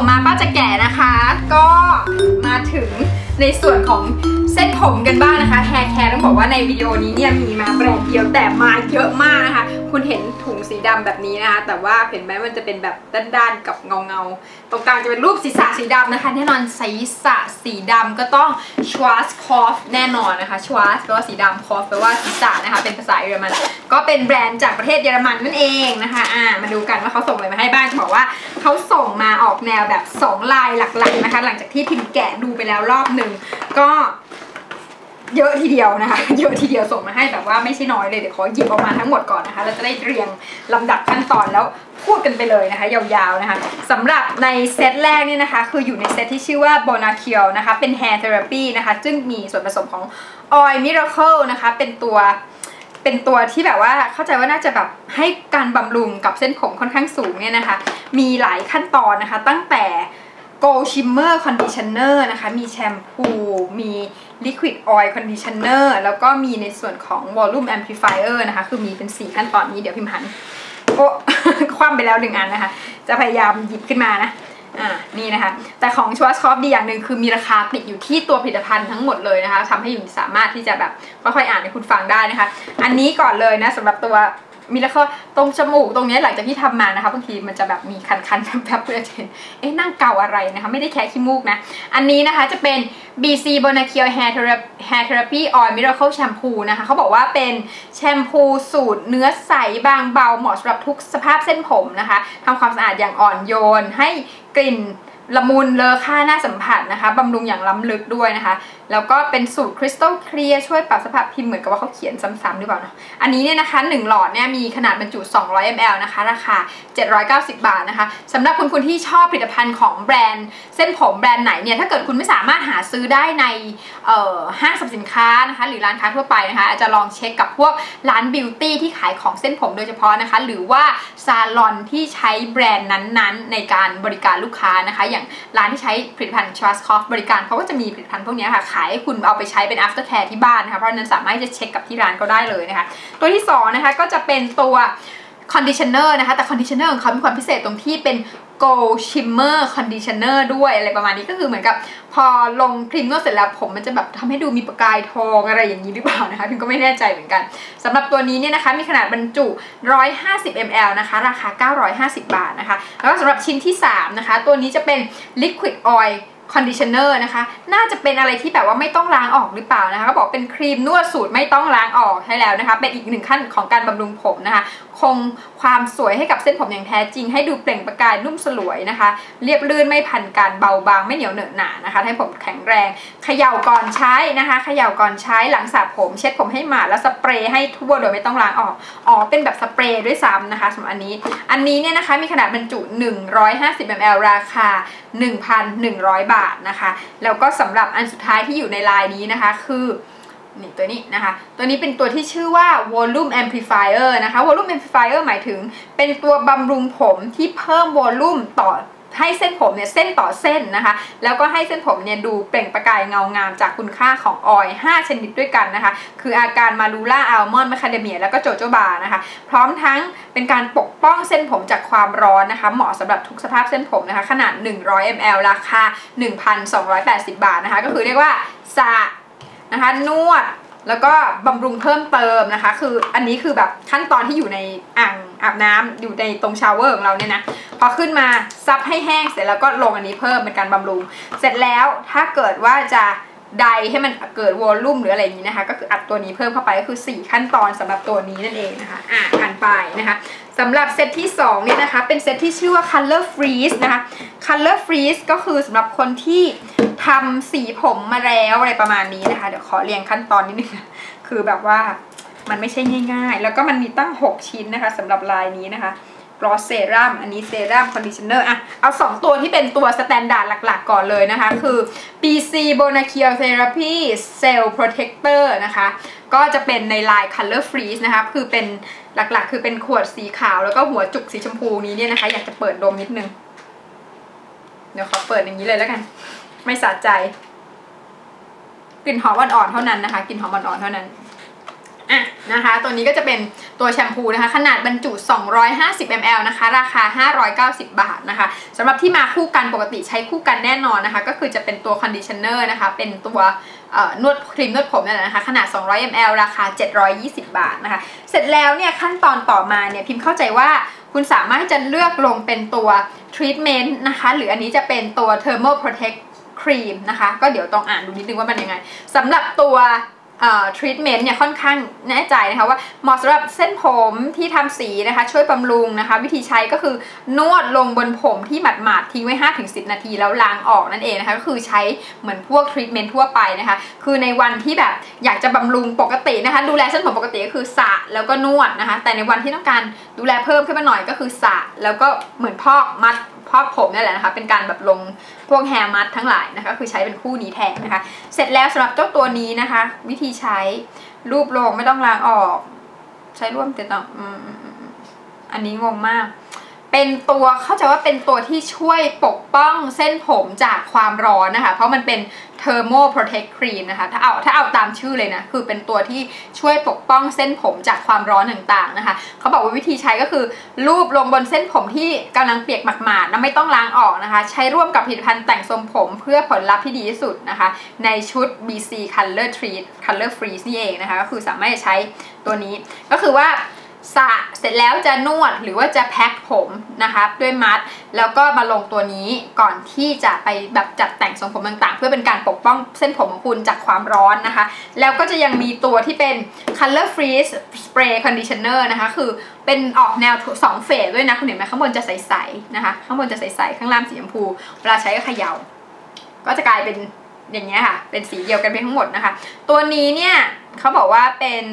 ส่งมาป้าจะแก่นะคะ ก็มาถึงในส่วนของเส้นผมกันบ้างนะคะแฮร์แคร์ต้องบอกว่าในวิดีโอนี้เนี่ยมีมาแบรนด์เดียวแต่มาเยอะมากนะคะ คุณเห็น สีดำแบบนี้นะคะแต่ว่าเห็นไหมมันจะเป็นแบบด้านๆกับเงาเงาๆตรงกลางจะเป็นรูปศีรษะสีดำนะคะ แน่นอนศีรษะสีดำก็ต้องชวาสคอฟแน่นอนนะคะชวาสแปลว่าสีดำคอฟแปลว่าศีรษะนะคะเป็นภาษาเยอรมัน ก็เป็นแบรนด์จากประเทศเยอรมันนั่นเองนะคะอ่ามาดูกันว่าเขาส่งอะไรมาให้บ้างบอกว่าเขาส่งมาออกแนวแบบ 2 ลายหลักๆนะคะ หลังจากที่พิมพ์แกะดูไปแล้วรอบหนึ่งก็ เยอะทีเดียวนะคะ เยอะทีเดียวส่งมาให้แบบว่าไม่ใช่น้อยเลยเดี๋ยวขอหยิบออกมาทั้งหมดก่อนนะคะ เราจะได้เรียงลำดับขั้นตอนแล้วพูดกันไปเลยนะคะ ยาวๆนะคะสำหรับในเซตแรกเนี่ยนะคะ คืออยู่ในเซตที่ชื่อว่า b o n a c i o นะคะ เป็น hair therapy นะคะ ซึ่งมีส่วนผสมของ oil miracle นะคะ เป็นตัวเป็นตัวที่แบบว่าเข้าใจว่าน่าจะแบบให้การบำรุงกับเส้นผมค่อนข้างสูงเนี่ยนะคะ มีหลายขั้นตอนนะคะ ตั้งแต่ Gold Shimmer Conditioner นะคะ มีแชมพู มี Liquid Oil Conditioner แล้วก็มีในส่วนของ Volume Amplifier นะคะ คือมีเป็น 4 ขั้นตอนนี้เดี๋ยวพิมพ์หันโอ้คว่ำไปแล้วหนึ่งอันนะคะ จะพยายามหยิบขึ้นมานะอ่านี่นะคะ แต่ของชว a สคอฟดีอย่างหนึ่งคือมีราคาติดอยู่ที่ตัวผลิตภัณฑ์ทั้งหมดเลยนะคะทำให้อยู่สามารถที่จะแบบค่อยๆอ่านให้คุณฟังได้นะคะ อันนี้ก่อนเลยนะสำหรับตัวมีแล้วก็ตรงจมูกตรงนี้หลังจากที่ทำมานะคะบางทีมันจะแบบมีคันๆแบบเพื่อจะเห็นเอ๊ะนั่งเกาอะไรนะคะ ไม่ได้แค่ขี้มูกนะ อันนี้นะคะจะเป็น BC b o n a c i o Hair Therapy Hair Therapy Oil Miracle Shampoo นะคะเขาบอกว่าเป็นแชมพูสูตรเนื้อใสบางเบาเหมาะสำหรับทุกสภาพเส้นผมนะคะทำความสะอาดอย่างอ่อนโยนให้กลิ่น ละมุนเลอค่าหน้าสัมผัสนะคะบำรุงอย่างล้ำลึกด้วยนะคะ แล้วก็เป็นสูตรคริสตัลเคลียร์ช่วยปรับสภาพพิมพ์เหมือนกับว่าเขาเขียนซ้ำๆหรือเปล่าเนาะอันนี้เนี่ยนะคะ 1 หลอดเนี่ยมีขนาดบรรจุ 200 ml นะคะ ราคา 790 บาทนะคะสำหรับคุณคุณที่ชอบผลิตภัณฑ์ของแบรนด์ เส้นผมแบรนด์ไหนเนี่ยถ้าเกิดคุณไม่สามารถหาซื้อได้ในห้างสรรพสินค้านะคะ หรือร้านค้าทั่วไปนะคะ อาจจะลองเช็คกับพวกร้านบิวตี้ที่ขายของเส้นผมโดยเฉพาะนะคะ หรือว่าซาลอนที่ใช้แบรนด์นั้นๆ ในการบริการลูกค้านะคะอย่างร้านที่ใช้ผลิตภัณฑ์ชาร์สคอฟบริการเขาก็จะมีผลิตภัณฑ์พวกนี้ค่ะ ขายให้คุณเอาไปใช้เป็น after care ที่บ้านนะคะเพราะฉะนั้นสามารถจะเช็คกับที่ร้านก็ได้เลยนะคะ ตัวที่2นะคะก็จะเป็นตัว conditioner นะคะแต่ conditioner ของเขามีความพิเศษตรงที่เป็น โกลชิมเมอร์คอนดิชเนอร์ด้วยอะไรประมาณนี้ก็คือเหมือนกับ พอลงครีมนวดเสร็จแล้วผมมันจะแบบทำให้ดูมีประกายทองอะไรอย่างนี้หรือเปล่านะคะพิมก็ไม่แน่ใจเหมือนกันสำหรับตัวนี้เนี่ยนะคะมีขนาดบรรจุ 150 ml นะคะ ราคา 950 บาทนะคะ แล้วก็สำหรับชิ้นที่ 3 นะคะ ตัวนี้จะเป็น liquid oil คอนดิชเนอร์นะคะ น่าจะเป็นอะไรที่แบบว่าไม่ต้องล้างออกหรือเปล่านะคะก็บอกเป็นครีมนวดสูตรไม่ต้องล้างออกให้แล้วนะคะ เป็นอีกหนึ่งขั้นของการบำรุงผมนะคะ คงความสวยให้กับเส้นผมอย่างแท้จริง ให้ดูเปล่งประกายนุ่มสลวยนะคะ เรียบลื่นไม่พันการเบาบางไม่เหนียวเหนอะหนานะคะ ให้ผมแข็งแรงเขย่าก่อนใช้นะคะเขย่าก่อนใช้หลังสระผม เช็ดผมให้หมาดแล้วสเปรย์ให้ทั่วโดยไม่ต้องล้างออกอ๋อเป็นแบบสเปรย์ด้วยซ้ำนะคะสำหรับอันนี้ อันนี้เนี่ยนะคะมีขนาดบรรจุ 150 ml ราคา 1,100 บาทนะคะ แล้วก็สำหรับอันสุดท้ายที่อยู่ในลายนี้นะคะ คือนี่ตัวนี้นะคะ ตัวนี้เป็นตัวที่ชื่อว่า volume amplifier นะคะ volume amplifier หมายถึงเป็นตัวบำรุงผมที่เพิ่ม volume ต่อ ให้เส้นผมเนี่ยเส้นต่อเส้นนะคะ แล้วก็ให้เส้นผมเนี่ยดูเปล่งประกายเงางามจากคุณค่าของออยล์5ชนิดด้วยกันนะคะ คืออาการมารูล่าอัลมอนด์แมคคาเดเมียแล้วก็โจโจบานะคะ พร้อมทั้งเป็นการปกป้องเส้นผมจากความร้อนนะคะ เหมาะสำหรับทุกสภาพเส้นผมนะคะ ขนาด 100 ml ราคา 1,280 บาทนะคะ ก็คือเรียกว่าสระนะคะนวด แล้วก็บำรุงเพิ่มเติมนะคะ คืออันนี้คือแบบขั้นตอนที่อยู่ในอ่างอาบน้ำอยู่ในตรงชาวเวอร์ของเราเนี่ยนะพอขึ้นมาซับให้แห้งเสร็จแล้วก็ลงอันนี้เพิ่มเป็นการบำรุง เสร็จแล้วถ้าเกิดว่าจะไดให้มันเกิดวอลลุ่มหรืออะไรอย่างนี้นะคะ ก็คืออัดตัวนี้เพิ่มเข้าไปก็คือ 4 ขั้นตอนสำหรับตัวนี้นั่นเองนะคะอ่านไปนะคะ สำหรับเซตที่ 2 เนี่ยนะคะ เป็นเซตที่ชื่อว่า color freeze นะคะ color freeze ก็คือสำหรับคนที่ทำสีผมมาแล้วอะไรประมาณนี้นะคะ เดี๋ยวขอเรียงขั้นตอนนิดนึงคือแบบว่ามันไม่ใช่ง่าย ๆ แล้วก็มันมีตั้ง 6 ชิ้นนะคะสำหรับลายนี้นะคะ กรอสเซรั่มอันนี้เซรั่มคอนดิชเนอร์อะเอา2ตัวที่เป็นตัวสแตนดาร์ดหลักๆ ก่อนเลยนะคะ คือ BC b o n a c i o Therapy Cell Protector นะคะ ก็จะเป็นในลาย Color Freeze นะคะ คือเป็นหลักๆ คือเป็นขวดสีขาวแล้วก็หัวจุกสีชมพูนี้เนี่ยนะคะ อยากจะเปิดดมนิดนึง เดี๋ยวขอเปิดอย่างนี้เลยแล้วกัน ไม่สะใจ กลิ่นหอมอ่อนๆเท่านั้นนะคะ กลิ่นหอมอ่อนๆเท่านั้น อะนะคะ ตัวนี้ก็จะเป็นตัวแชมพูนะคะ ขนาดบรรจุ 250 ml นะคะ ราคา 590 บาทนะคะสำหรับที่มาคู่กันปกติใช้คู่กันแน่นอนนะคะ ก็คือจะเป็นตัวคอนดิชเนอร์นะคะ เป็นตัวนวดครีมนวดผมนั่แหละนะคะ ขนาด 200 ml ราคา 720 บาทนะคะ เสร็จแล้วเนี่ยขั้นตอนต่อมาเนี่ยพิมพ์เข้าใจว่าคุณสามารถจะเลือกลงเป็นตัวทรีทเมนต์นะคะ หรืออันนี้จะเป็นตัว thermal protect ครีมนะคะ ก็เดี๋ยวต้องอ่านดูนิดนึงว่ามันยังไงสำหรับตัว ทรีทเมนต์เนี่ยค่อนข้างแน่ใจนะคะว่าเหมาะสำหรับเส้นผมที่ทำสีนะคะ ช่วยบำรุงนะคะ วิธีใช้ก็คือนวดลงบนผมที่หมาดๆทิ้งไว้ 5-10 นาทีแล้วล้างออกนั่นเองนะคะ ก็คือใช้เหมือนพวกทรีทเมนต์ทั่วไปนะคะ คือในวันที่แบบอยากจะบำรุงปกตินะคะ ดูแลเส้นผมปกติก็คือสระแล้วก็นวดนะคะ แต่ในวันที่ต้องการดูแลเพิ่มขึ้นมาหน่อยก็คือสระแล้วก็เหมือนพอกมัดพอกผมนี่แหละนะคะ เป็นการแบบลงพวกแฮร์มัดทั้งหลายนะคะ คือใช้เป็นคู่นี้แทนนะคะ เสร็จแล้วสำหรับเจ้าตัวนี้นะคะ วิธีใช้ รูปลงไม่ต้องล้างออก ใช้ร่วมแต่ต้องอันนี้งงมาก เป็นตัวเข้าใจว่าเป็นตัวที่ช่วยปกป้องเส้นผมจากความร้อนนะคะ เพราะมันเป็น Thermo Protect Cream นะคะ ถ้าเอาถ้าเอาตามชื่อเลยนะ คือเป็นตัวที่ช่วยปกป้องเส้นผมจากความร้อนต่างๆนะคะ เขาบอกว่าวิธีใช้ก็คือ ลูบลงบนเส้นผมที่กำลังเปียกหมาดๆนะไม่ต้องล้างออกนะคะ ใช้ร่วมกับผลิตภัณฑ์แต่งทรงผมเพื่อผลลัพธ์ที่ดีที่สุดนะคะ ในชุด BC Color Treat Color Freeze นี่เองนะคะ ก็คือสามารถใช้ตัวนี้ ก็คือว่า สระเสร็จแล้วจะนวดหรือว่าจะแพ็คผมนะคะด้วยมัด แล้วก็มาลงตัวนี้ก่อนที่จะไปแบบจัดแต่งทรงผมต่างๆ เพื่อเป็นการปกป้องเส้นผมของคุณจากความร้อนนะคะ แล้วก็จะยังมีตัวที่เป็น color freeze spray conditioner นะคะคือเป็นออกแนวสองเฟสด้วยนะคุณเห็นไหมข้างบนจะใสๆนะคะข้างบนจะใสๆข้างล่างสีชมพูเวลาใช้ก็เขยา่าก็จะกลายเป็นอย่างเงี้ยค่ะ เป็นสีเดียวกันไปทั้งหมดนะคะ ตัวนี้เนี่ยเขาบอกว่าเป็น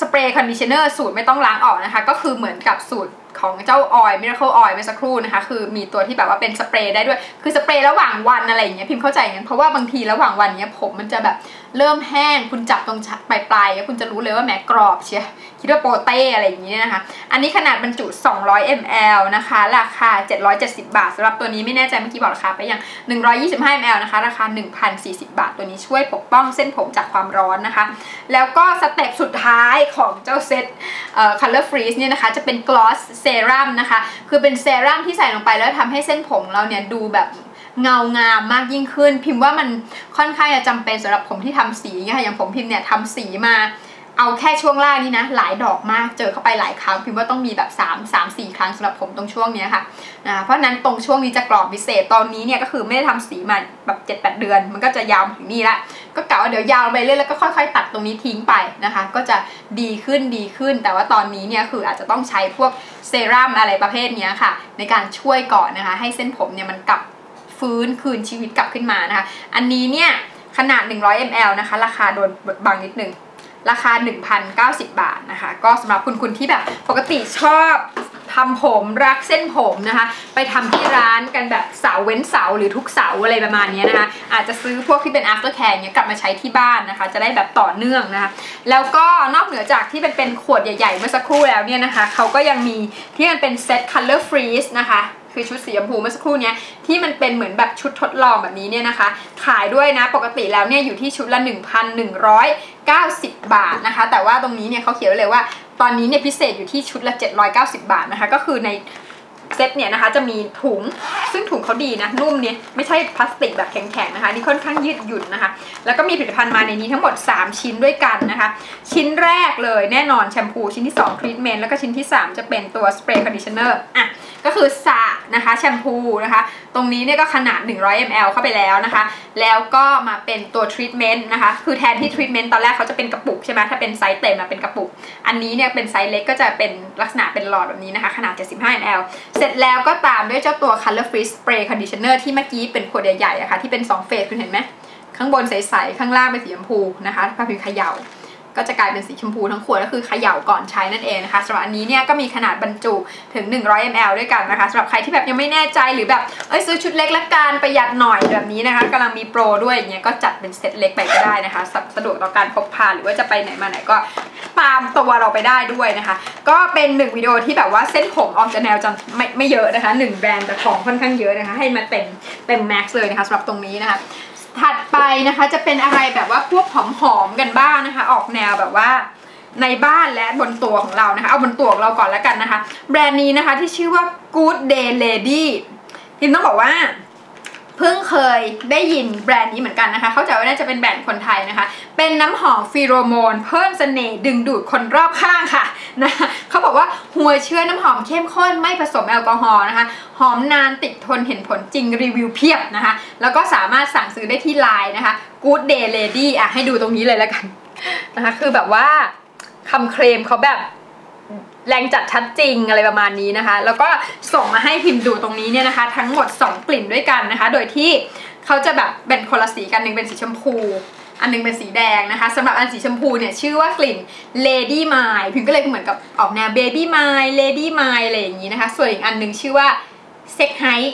สเปรย์คอนดิชเนอร์สูตรไม่ต้องล้างออกนะคะ ก็คือเหมือนกับสูตรของเจ้าออยมิราเคิลออยเมื่อสักครู่นะคะ คือมีตัวที่แบบว่าเป็นสเปรย์ได้ด้วย คือสเปรย์ระหว่างวันอะไรอย่างเงี้ยพิมพ์เข้าใจงั้นเพราะว่าบางทีระหว่างวันเนี้ยผมมันจะแบบ เริ่มแห้งคุณจับตรงปลายปลายคุณจะรู้เลยว่าแหมกรอบเชียคิดว่าโปเต้อะไรอย่างเงี้นะคะ อันนี้ขนาดบรรจุ 200 ml นะคะ ราคา 770 บาทสำหรับตัวนี้ไม่แน่ใจเมื่อกี้บอกราคาไปยัง 125 ml นะคะ ราคา 1,040 บาท ตัวนี้ช่วยปกป้องเส้นผมจากความร้อนนะคะ แล้วก็สเต็ปสุดท้ายของเจ้าเซต Color Freeze เนี่ยนะคะ จะเป็น Gloss Serum นะคะ คือเป็นเซรั่มที่ใส่ลงไปแล้วทำให้เส้นผมเราเนี่ยดูแบบ เงางามมากยิ่งขึ้น พิมพ์ว่ามันค่อนข้างจะจำเป็นสำหรับผมที่ทำสีค่ะอย่างผมพิมพ์เนี่ยทำสีมาเอาแค่ช่วงล่างนี่นะหลายดอกมากเจอเข้าไปหลายครั้งพิมพ์ว่าต้องมีแบบ3 3 4 ครั้งสำหรับผมตรงช่วงนี้ค่ะนะเพราะนั้นตรงช่วงนี้จะกรอบพิเศษตอนนี้เนี่ยก็คือไม่ได้ทำสีมาแบบ7-8เดือน มันก็จะยาวถึงนี่ละก็กะว่าเดี๋ยวยาวไปเรื่อยแล้วก็ค่อยๆ ตัดตรงนี้ทิ้งไปนะคะ ก็จะดีขึ้นดีขึ้น แต่ว่าตอนนี้เนี่ยคืออาจจะต้องใช้พวกเซรั่มอะไรประเภทนี้ค่ะ ในการช่วยก่อนนะคะ ให้เส้นผมเนี่ยมันกลับ ฟื้นคืนชีวิตกลับขึ้นมานะคะ อันนี้เนี่ยขนาด 100 ml นะคะ ราคาโดนบางนิดนึง ราคา 1,090 บาทนะคะ ก็สำหรับคุณคุณที่แบบปกติชอบทำผมรักเส้นผมนะคะ ไปทำที่ร้านกันแบบเสาเว้นเสาหรือทุกเสาอะไรประมาณนี้นะคะ อาจจะซื้อพวกที่เป็น after care เนี้ยกลับมาใช้ที่บ้านนะคะ จะได้แบบต่อเนื่องนะคะ แล้วก็นอกเหนือจากที่เป็นเป็นขวดใหญ่ๆเมื่อสักครู่แล้วเนี่ยนะคะเขาก็ยังมีที่มันเป็นเซต color freeze นะคะ คือชุดสีชมพูเมื่อสักครู่นี้ที่มันเป็นเหมือนแบบชุดทดลองแบบนี้เนี่ยนะคะ ขายด้วยนะปกติแล้วเนี่ยอยู่ที่ชุดละ 1,190 บาทนะคะ แต่ว่าตรงนี้เนี่ยเขาเขียนไว้เลยว่าตอนนี้เนี่ยพิเศษอยู่ที่ชุดละ 790 บาทนะคะ ก็คือใน เซตเนี่ยนะคะจะมีถุงซึ่งถุงเขาดีนะนุ่มเนี่ยไม่ใช่พลาสติกแบบแข็งๆนะคะนี่ค่อนข้างยืดหยุ่นนะคะ แล้วก็มีผลิตภัณฑ์มาในนี้ทั้งหมด 3 ชิ้นด้วยกันนะคะ ชิ้นแรกเลยแน่นอนแชมพูชิ้นที่2ทรีทเมนต์แล้วก็ชิ้นที่ 3 จะเป็นตัวสเปรย์คอนดิชเนอร์อะก็คือสระนะคะแชมพูนะคะ ตรงนี้เนี่ยก็ขนาด 100 ml เข้าไปแล้วนะคะ แล้วก็มาเป็นตัวทรีทเมนต์นะคะ คือแทนที่ทรีทเมนต์ตอนแรกเขาจะเป็นกระปุกใช่ไหมถ้าเป็นไซส์เต็มมาเป็นกระปุก อันนี้เนี่ยเป็นไซส์เล็กก็จะเป็นลักษณะเป็นหลอดแบบนี้นะคะ ขนาด 75 ml เสร็จแล้วก็ตามด้วยเจ้าตัว Color Free Spray Conditioner ที่เมื่อกี้เป็นขวดใหญ่ๆอะคะ่ะที่เป็น 2 เฟสคุณเห็นไหม ข้างบนใสๆ ข้างล่างเป็นสีชมพูนะคะพาพิมพ์เขย่า ก็จะกลายเป็นสีชมพูทั้งขวดก็คือเขย่าก่อนใช้นั่นเองนะคะสำหรับอันนี้เนี่ยก็มีขนาดบรรจุถึง 100 ml ด้วยกันนะคะสำหรับใครที่แบบยังไม่แน่ใจหรือแบบเอ้ยซื้อชุดเล็กละกันประหยัดหน่อยแบบนี้นะคะกำลังมีโปรด้วยอย่างเงี้ยก็จัดเป็นเซตเล็กไปก็ได้นะคะสะดวกต่อการพกพาหรือว่าจะไปไหนมาไหนก็ ตามตัวเราไปได้ด้วยนะคะ ก็เป็นหนึ่งวิดีโอที่แบบว่าเส้นผมออกจะแนวจะไม่ไม่เยอะนะคะหนึ่งแบรนด์แต่ของค่อนข้างเยอะนะคะ ให้มาเต็มเต็มแม็กซ์เลยนะคะสำหรับตรงนี้นะคะถัดไปนะคะจะเป็นอะไรแบบว่าพวกหอมๆกันบ้างนะคะ ออกแนวแบบว่าในบ้านและบนตัวของเรานะคะ เอาบนตัวของเราก่อนแล้วกันนะคะ แบรนด์นี้นะคะที่ชื่อว่า Good Day Lady พิมต้องบอกว่า เพิ่งเคยได้ยินแบรนด์นี้เหมือนกันนะคะ เข้าใจว่าน่าจะเป็นแบรนด์คนไทยนะคะ เป็นน้ำหอมฟีโรโมน เพิ่มเสน่ห์ดึงดูดคนรอบข้างค่ะนะเขาบอกว่าหัวเชื้อน้ำหอมเข้มข้นไม่ผสมแอลกอฮอล์นะคะ หอมนานติดทนเห็นผลจริงรีวิวเพียบนะคะ แล้วก็สามารถสั่งซื้อได้ที่ไลน์นะคะ Good Day Lady อะให้ดูตรงนี้เลยแล้วกันนะคะ คือแบบว่าคำเคลมเขาแบบ แรงจัดชัดจริงอะไรประมาณนี้นะคะ แล้วก็ส่งมาให้พิมพ์ดูตรงนี้เนี่ยนะคะ ทั้งหมด 2 กลิ่นด้วยกันนะคะ โดยที่เขาจะแบบแบ่งคนละสีกันหนึ่งเป็นสีชมพู อันหนึงเป็นสีแดงนะคะสำหรับอันสีชมพูเนี่ยชื่อว่ากลิ่น Lady m i พิมก็เลยเหมือนกับออกแนว Baby m i Lady m i อะไรอย่างนี้นะคะ ส่วนอีกอันหนึงชื่อว่า Sex High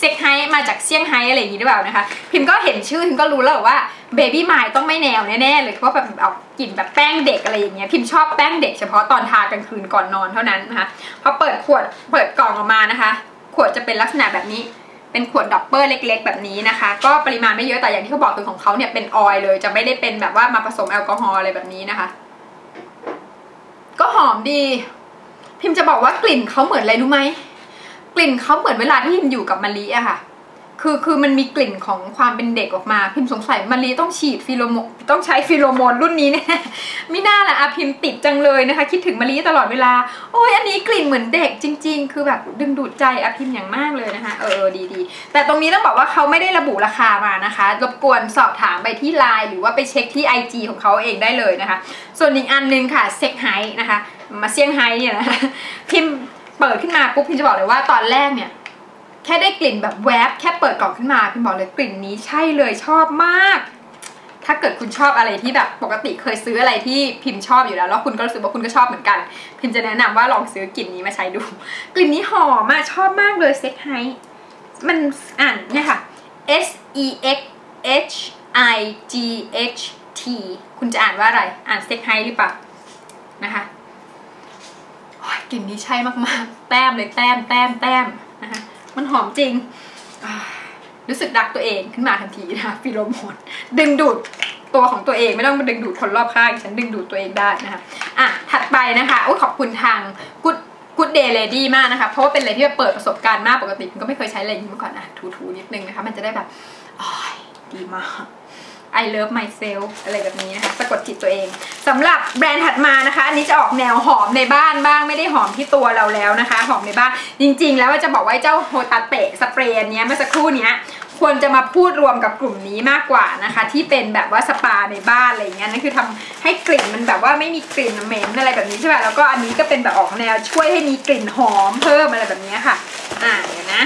เซ็กไฮมาจากเซี่ยงไฮ้อะไรอย่างนี้หรือเปล่านะคะ พิมก็เห็นชื่อพิมก็รู้แล้วว่าเบบี้ไมล์ต้องไม่แนวแน่ๆเลยเพราะแบบเอากลิ่นแบบแป้งเด็กอะไรอย่างเงี้ยพิมชอบแป้งเด็กเฉพาะตอนทากลางคืนก่อนนอนเท่านั้นนะคะพอเปิดขวดเปิดกล่องออกมานะคะ ขวดจะเป็นลักษณะแบบนี้เป็นขวดดับเบิลเล็ก ๆ แบบนี้นะคะ ก็ปริมาณไม่เยอะแต่อย่างที่เขาบอกคือของเขาเนี่ยเป็นออยล์เลย จะไม่ได้เป็นแบบว่ามาผสมแอลกอฮอล์อะไรแบบนี้นะคะ ก็หอมดี พิมจะบอกว่ากลิ่นเขาเหมือนอะไรรู้ไหม กลิ่นเขาเหมือนเวลาที่พิมอยู่กับมะลิอะค่ะ คือคือมันมีกลิ่นของความเป็นเด็กออกมาพิมสงสัยมะลิต้องฉีดฟิโลโมต้องใช้ฟิโลโมนรุ่นนี้แน่ไม่น่าละอะพิมติดจังเลยนะคะ คิดถึงมะลิตลอดเวลา โอ้ยอันนี้กลิ่นเหมือนเด็กจริง ๆ คือแบบดึงดูดใจอะพิมอย่างมากเลยนะคะ เออดีดีแต่ตรงนี้ต้องบอกว่าเขาไม่ได้ระบุราคามานะคะ รบกวนสอบถามไปที่ไลน์หรือว่าไปเช็คที่ IG ของเขาเองได้เลยนะคะ ส่วนอีกอันนึงค่ะเซ็กไฮนะคะมาเซี่ยงไฮ้เนี่ยนะคะพิม เปิดขึ้นมาปุ๊บพิมจะบอกเลยว่าตอนแรกเนี่ยแค่ได้กลิ่นแบบแวบแค่เปิดกล่องขึ้นมาพิมบอกเลยกลิ่นนี้ใช่เลยชอบมาก ถ้าเกิดคุณชอบอะไรที่แบบปกติเคยซื้ออะไรที่พิมพ์ชอบอยู่แล้วแล้วคุณก็รู้สึกว่าคุณก็ชอบเหมือนกัน พิมจะแนะนำว่าลองซื้อกลิ่นนี้มาใช้ดู กลิ่นนี้หอมมากชอบมากเลยเซ็กไฮมันอ่านเนี่ยค่ะ S E X H I G H T คุณจะอ่านว่าอะไร อ่านเซ็กไฮหรือเปล่านะคะ กลิ่นนี้ใช่มากๆ แต้มเลยแต้มแต้มแต้มนะคะมันหอมจริง รู้สึกรักตัวเองขึ้นมาทันทีนะคะฟิโลโมนดึงดูดตัวของตัวเองไม่ต้องมาดึงดูดคนรอบข้างฉันดึงดูดตัวเองได้นะคะอะถัดไปนะคะโอ้ยขอบคุณทาง Good Good Day Lady มากนะคะ เพราะว่าเป็นอะไรที่แบบเปิดประสบการณ์มากปกติก็ไม่เคยใช้อะไรอย่างนี้มาก่อนนะทูๆนิดนึงนะคะ มันจะได้แบบอ๋อดีมาก I love myself อะไรแบบนี้นะคะสะกดจิตตัวเองสำหรับแบรนด์ถัดมานะคะ อันนี้จะออกแนวหอมในบ้านบ้างไม่ได้หอมที่ตัวเราแล้วนะคะ หอมในบ้าน จริง ๆ แล้วจะบอกว่าเจ้าโฮตาเตะสเปรย์เนี้ยเมื่อสักครู่เนี้ยควรจะมาพูดรวมกับกลุ่มนี้มากกว่านะคะ ที่เป็นแบบว่าสปาในบ้านอะไรเงี้ยนั่นคือทำให้กลิ่นมันแบบว่าไม่มีกลิ่นเหม็นอะไรแบบนี้ใช่ไหมแล้วก็อันนี้ก็เป็นแบบออกแนวช่วยให้มีกลิ่นหอมเพิ่มอะไรแบบนี้ค่ะ อ่าเดี๋ยวนะ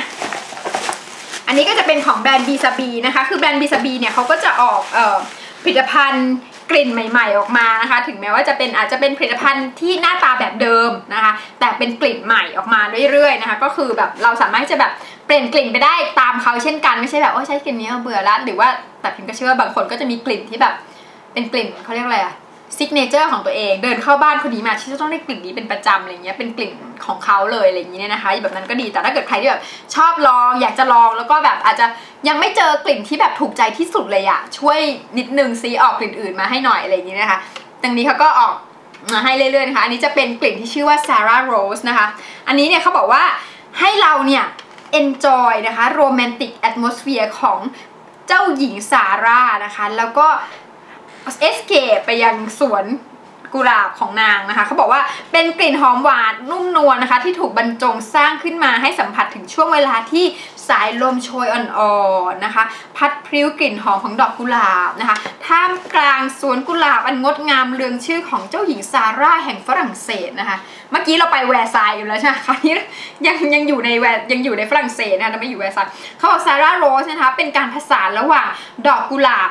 นนี้ก็จะเป็นของแบรนด์บีซาบีนะคะ คือแบรนด์บีซาบีเนี่ยเขาก็จะออกเอ่อผลิตภัณฑ์กลิ่นใหม่ ๆ ออกมานะคะ ถึงแม้ว่าจะเป็นอาจจะเป็นผลิตภัณฑ์ที่หน้าตาแบบเดิมนะคะ แต่เป็นกลิ่นใหม่ออกมาเรื่อยๆนะคะ ก็คือแบบเราสามารถที่จะแบบเปลี่ยนกลิ่นไปได้ตามเขาเช่นกันไม่ใช่แบบโอ้ใช้กลิ่นนี้เบื่อละหรือว่าแต่พิมก็เชื่อว่าบางคนก็จะมีกลิ่นที่แบบเป็นกลิ่นเขาเรียกอะไรอะ ซิกเนเจอร์ของตัวเองเดินเข้าบ้านคนนี้มาที่จะต้องได้กลิ่นนี้เป็นประจำอะไรเงี้ยเป็นกลิ่นของเขาเลยอะไรอย่างเงี้ยนะคะแบบนั้นก็ดีแต่ถ้าเกิดใครที่แบบชอบลองอยากจะลองแล้วก็แบบอาจจะยังไม่เจอกลิ่นที่แบบถูกใจที่สุดเลยอะช่วยนิดนึงซีออกกลิ่นอื่นมาให้หน่อยอะไรอย่างเงี้ยนะคะตรงนี้เขาก็ออกมาให้เรื่อยๆนะคะอันนี้จะเป็นกลิ่นที่ชื่อว่า Sarah Rose นะคะอันนี้เนี่ยเขาบอกว่าให้เราเนี่ย enjoy นะคะ romantic atmosphere ของเจ้าหญิงซาร่านะคะ แล้วก็ เอสเคไปยังสวนกุหลาบของนางนะคะเขาบอกว่าเป็นกลิ่นหอมหวานนุ่มนวลนะคะ ที่ถูกบรรจงสร้างขึ้นมาให้สัมผัสถึงช่วงเวลาที่สายลมโชยอ่อนๆนะคะ พัดพริ้วกลิ่นหอมของดอกกุหลาบนะคะท่ามกลางสวนกุหลาบอันงดงามเรืองชื่อของเจ้าหญิงซาร่าแห่งฝรั่งเศสนะคะ เมื่อกี้เราไปแวร์ซายอยู่แล้วใช่ไหมคราวนี้ยังยังอยู่ในแวร์ยังอยู่ในฝรั่งเศสนะคะไม่อยู่แวร์ซายเขาบอกซาร่าโรสนะคะเป็นการผสานระหว่างดอกกุหลาบ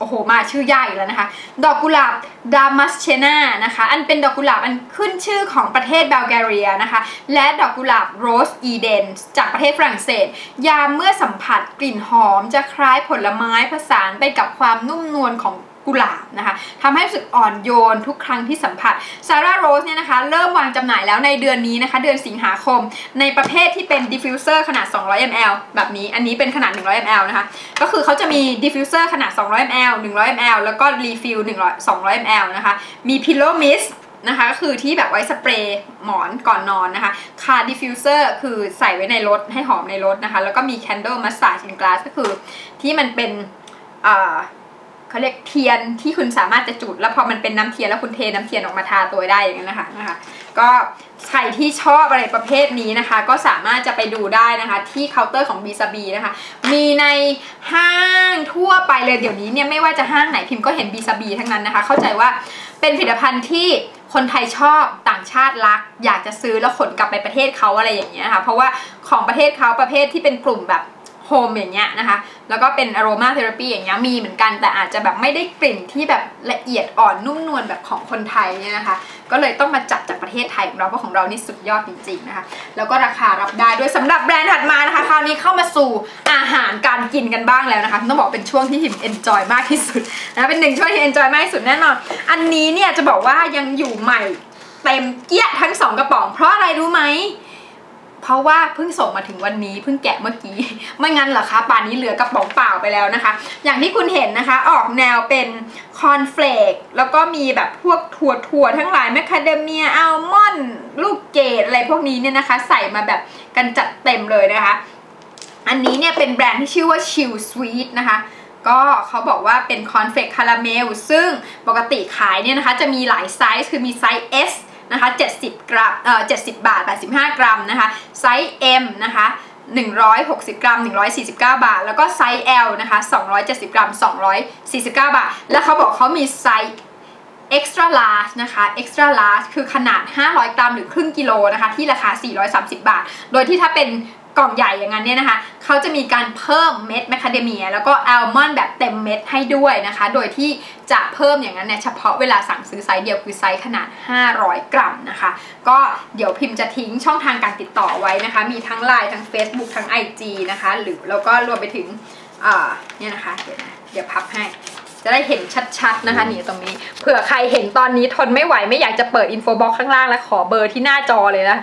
โอ้โหมาชื่อยากอีกแล้วนะคะ ดอกกุหลาบดามัสเชนานะคะ อันเป็นดอกกุหลาบอันขึ้นชื่อของประเทศบัลแกเรียนะคะ และดอกกุหลาบโรสอีเดนจากประเทศฝรั่งเศส ยามเมื่อสัมผัสกลิ่นหอมจะคล้ายผลไม้ผสานไปกับความนุ่มนวลของ กุหลาบนะคะทำให้รู้สึกอ่อนโยนทุกครั้งที่สัมผัสซาร่าโรสเนี่ยนะคะ เริ่มวางจำหน่ายแล้วในเดือนนี้นะคะ เดือนสิงหาคม ในประเภทที่เป็นดิฟฟิวเซอร์ขนาด 200 ml แบบนี้ อันนี้เป็นขนาด 100 ml นะคะ ก็คือเขาจะมีดิฟฟิวเซอร์ขนาด 200 ml 100 ml แล้วก็รีฟิล100 200 ml นะคะ มีพิโลมิสนะคะก็คือที่แบบไว้สเปรย์หมอนก่อนนอนนะคะคาร์ดิฟิวเซอร์คือใส่ไว้ในรถให้หอมในรถนะคะ แล้วก็มี candle massage in glass ก็คือที่มันเป็นอ่า เขาเรียกเทียนที่คุณสามารถจะจุด แล้วพอมันเป็นน้ำเทียนแล้วคุณเทน้ำเทียนออกมาทาตัวได้อย่างนั้นนะคะนะคะ ก็ใครที่ชอบอะไรประเภทนี้นะคะ ก็สามารถจะไปดูได้นะคะ ที่เคาน์เตอร์ของ b ีซบีนะคะ มีในห้างทั่วไปเลยเดี๋ยวนี้เนี่ยไม่ว่าจะห้างไหนพิมพ์ก็เห็น b ีซบีทั้งนั้นนะคะ เข้าใจว่าเป็นผลิตภัณฑ์ที่คนไทยชอบต่างชาติรัก อยากจะซื้อแล้วขนกลับไปประเทศเขาอะไรอย่างเงี้ยค่ะเพราะว่าของประเทศเขาประเภทที่เป็นกลุ่มแบบ โฮมอย่างเงี้ยนะคะ แล้วก็เป็นอโรมาเทอราปีอย่างเงี้ยมีเหมือนกันแต่อาจจะแบบไม่ได้กลิ่นที่แบบละเอียดอ่อนนุ่มนวลแบบของคนไทยเนี่ยนะคะ ก็เลยต้องมาจัดจากประเทศไทยของเราเพราะของเรานี่สุดยอดจริงๆนะคะ แล้วก็ราคารับได้ด้วยสำหรับแบรนด์ถัดมานะคะ คราวนี้เข้ามาสู่อาหารการกินกันบ้างแล้วนะคะต้องบอกเป็นช่วงที่หิมเอนจอยมากที่สุดนะเป็นหนึ่งช่วงที่เอนจอยมากที่สุดแน่นอน อันนี้เนี่ยจะบอกว่ายังอยู่ใหม่เต็มเกี้ยทั้งสองกระป๋องเพราะอะไรรู้ไหม เพราะว่าเพิ่งส่งมาถึงวันนี้เพิ่งแกะเมื่อกี้ ไม่งั้นเหรอคะป่านนี้เหลือกระป๋องเปล่าไปแล้วนะคะ อย่างที่คุณเห็นนะคะ ออกแนวเป็นคอนเฟลกแล้วก็มีแบบพวกถั่วถั่วทั้งหลายแมคคาเดเมียอัลมอนด์ลูกเกดอะไรพวกนี้เนี่ยนะคะ ใส่มาแบบกันจัดเต็มเลยนะคะ อันนี้เนี่ยเป็นแบรนด์ที่ชื่อว่า Chill Sweet นะคะก็เขาบอกว่าเป็นคอนเฟกคาราเมลซึ่งปกติขายเนี่ยนะคะ จะมีหลายไซส์คือมีไซส์ S นะคะ70 กรัมเอ่อ70 บาท 85 กรัมนะคะไซส์ M นะคะ160 กรัม 149 บาท แล้วก็ไซส์ L นะคะ 270 กรัม 249 บาท แล้วเขาบอกเขามีไซส์ extra large นะคะ extra large คือขนาด 500 กรัม หรือครึ่งกิโลนะคะ ที่ราคา 430 บาท โดยที่ถ้าเป็น กล่องใหญ่อย่างนั้นเนี่ยนะคะเขาจะมีการเพิ่มเม็ดแมคคาเดเมีย แล้วก็อัลมอนด์แบบเต็มเม็ดให้ด้วยนะคะ โดยที่จะเพิ่มอย่างนั้นเนี่ยเฉพาะเวลาสั่งซื้อไซส์เดียวคือไซส์ขนาด 500 กรัมนะคะ ก็เดี๋ยวพิมพ์จะทิ้งช่องทางการติดต่อไว้นะคะ มีทั้ง Line ทั้ง Facebook ทั้ง IG นะคะ หรือแล้วก็รวมไปถึงเนี่ยนะคะ เดี๋ยวนะเดี๋ยวพับให้จะได้เห็นชัดๆนะคะนี่ตรงนี้เผื่อใครเห็นตอนนี้ทนไม่ไหวไม่อยากจะเปิดอินโฟบ็อกข้างล่างแล้วขอเบอร์ที่หน้าจอเลยนะ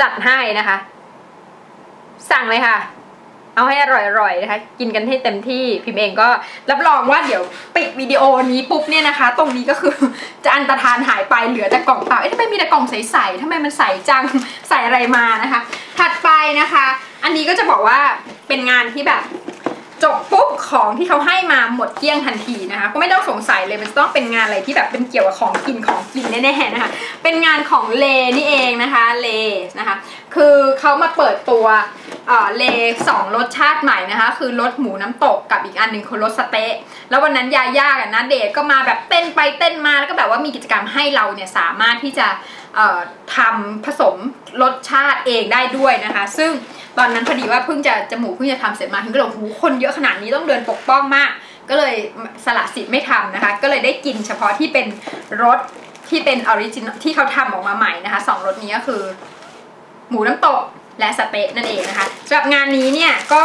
จัดให้นะคะ สั่งเลยค่ะ เอาให้อร่อยๆนะคะ กินกันให้เต็มที่พิมพ์เองก็รับรองว่าเดี๋ยวปิดวิดีโอนี้ปุ๊บเนี่ยนะคะ ตรงนี้ก็คือจะอันตรธานหายไปเหลือแต่กล่องเปล่าเอ๊ะทำไมมีแต่กล่องใสๆทำไมมันใสจังใส่อะไรมานะคะ ถัดไปนะคะ อันนี้ก็จะบอกว่าเป็นงานที่แบบจบปุ๊บของที่เขาให้มาหมดเกลี้ยงทันทีนะคะ ก็ไม่ต้องสงสัยเลยมันต้องเป็นงานอะไรที่แบบเป็นเกี่ยวกับของกินของกินแน่ๆนะคะ เป็นงานของเลนี่เองนะคะเลนะคะ คือเขามาเปิดตัว เลสองรสชาติใหม่นะคะ คือรสหมูน้ำตกกับอีกอันหนึ่งคือรสสเต๊ะแล้ววันนั้นยาย่ากับนาเดชก็มาแบบเต้นไปเต้นมาแล้วก็แบบว่ามีกิจกรรมให้เราเนี่ยสามารถที่จะทำผสมรสชาติเองได้ด้วยนะคะ ซึ่งตอนนั้นพอดีว่าเพิ่งจะจมูกเพิ่งจะทำเสร็จมาถึงก็เลยโอ้โหคนเยอะขนาดนี้ต้องเดินปกป้องมาก ก็เลยสละสิทธิ์ไม่ทำนะคะ ก็เลยได้กินเฉพาะที่เป็นรสที่เป็นออริจินที่เขาทำออกมาใหม่นะคะสองรสนี้ก็คือ หมูน้ำตก และสเต๊ะนั่นเองนะคะสำหรับงานนี้เนี่ยก็